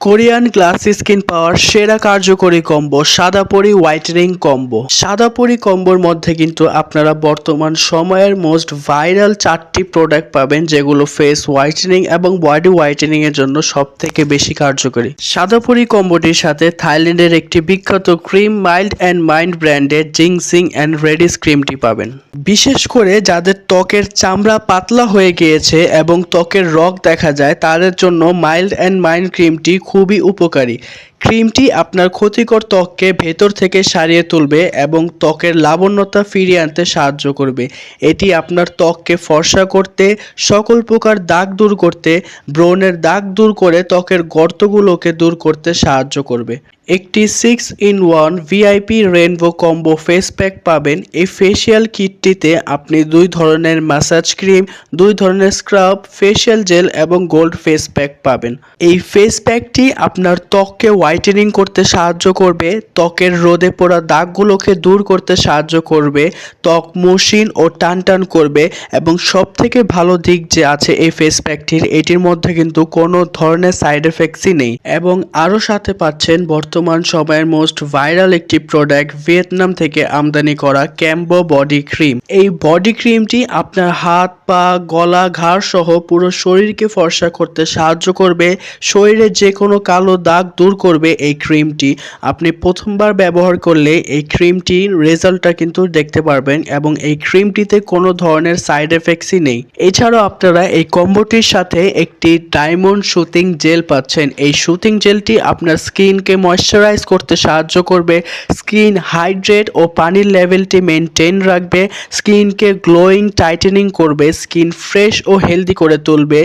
Korean glass skin power সেরা কার্যকরী combo Sadapori whitening combo. Sadapori কম্বোর মধ্যে কিন্তু আপনারা বর্তমান সময়ের মোস্ট ভাইরাল চারটি প্রোডাক্ট পাবেন, যেগুলো ফেস হোয়াইটেনিং এবং বডি হোয়াইটেনিং এর জন্য সব থেকে বেশি কার্যকরী। সাদাপরি কম্বোটির সাথে থাইল্যান্ডের একটি বিখ্যাত ক্রিম মাইল্ড অ্যান্ড মাইন্ড ব্র্যান্ডের জিংসিং অ্যান্ড রেডিস ক্রিমটি পাবেন। বিশেষ করে যাদের ত্বকের চামড়া পাতলা হয়ে গিয়েছে এবং ত্বকের রগ দেখা যায়, তাদের জন্য মাইল্ড অ্যান্ড মাইন্ড ক্রিমটি খুবই উপকারী। ক্রিমটি আপনার ক্ষতিকর ত্বককে ভেতর থেকে সারিয়ে তুলবে এবং ত্বকের লাবণ্যতা ফিরিয়ে আনতে সাহায্য করবে। এটি আপনার ত্বককে ফর্সা করতে, সকল প্রকার দাগ দূর করতে, ব্রণের দাগ দূর করে ত্বকের গর্তগুলোকে দূর করতে সাহায্য করবে। একটি six in one VIP rainbow combo face pack পাবেন। এই ফেসিয়াল কিটটিতে আপনি দুই ধরনের ম্যাসাজ ক্রিম দুই ধরনের স্ক্রাব ফেসিয়াল জেল এবং গোল্ড ফেস প্যাক পাবেন। এই ফেস প্যাকটি আপনার ত্বককে হোয়াইটেনিং করতে সাহায্য করবে, ত্বকের রোদে পড়া দাগগুলোকে দূর করতে সাহায্য করবে, ত্বক মসৃণ ও টান টান করবে এবং সব থেকে ভালো দিক যে আছে এই ফেস প্যাকটির এটির মধ্যে কিন্তু কোনো ধরনের সাইড এফেক্টসই নেই। এবং আরও সাথে পাচ্ছেন বর্তমান সময়ের মোস্ট ভাইরাল একটি প্রোডাক্ট ভিয়েতনাম থেকে আমদানি করা ক্যাম্বো বডি ক্রিম এই বডি ক্রিমটি আপনার হাত, পা, গলা, ঘাড় সহ পুরো শরীরকে ফর্সা করতে সাহায্য করবে, শরীরে যে কোনো কালো দাগ দূর করবে এই ক্রিমটি আপনি প্রথমবার ব্যবহার করলে এই ক্রিমটির রেজাল্টটা কিন্তু দেখতে পারবেন এবং এই ক্রিমটিতে কোনো ধরনের সাইড এফেক্টসই নেই। এছাড়াও আপনারা এই কম্বোটির সাথে একটি ডায়মন্ড শুটিং জেল পাচ্ছেন। এই শুটিং জেলটি আপনার স্কিনকে ময়শ্চারাইজ করতে সাহায্য করবে। স্কিন হাইড্রেট ও পানির লেভেলটি মেনটেন রাখবে। স্কিনকে গ্লোয়িং, টাইটেনিং করবে। স্কিন ফ্রেশ ও হেলদি করে তুলবে।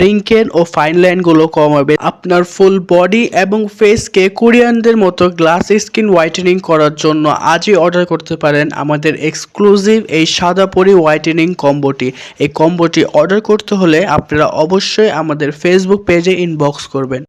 রিঙ্কেল ও ফাইন লাইনগুলো কমাবে। আপনার ফুল বডি এবং ফেসকে কোরিয়ানদের মতো গ্লাস স্কিন হোয়াইটেনিং করার জন্য আজই অর্ডার করতে পারেন আমাদের এক্সক্লুসিভ এই সাদা পরি হোয়াইটেনিং কম্বোটি। এই কম্বোটি অর্ডার করতে হলে আপনারা অবশ্যই আমাদের ফেসবুক পেজে ইনবক্স করবেন।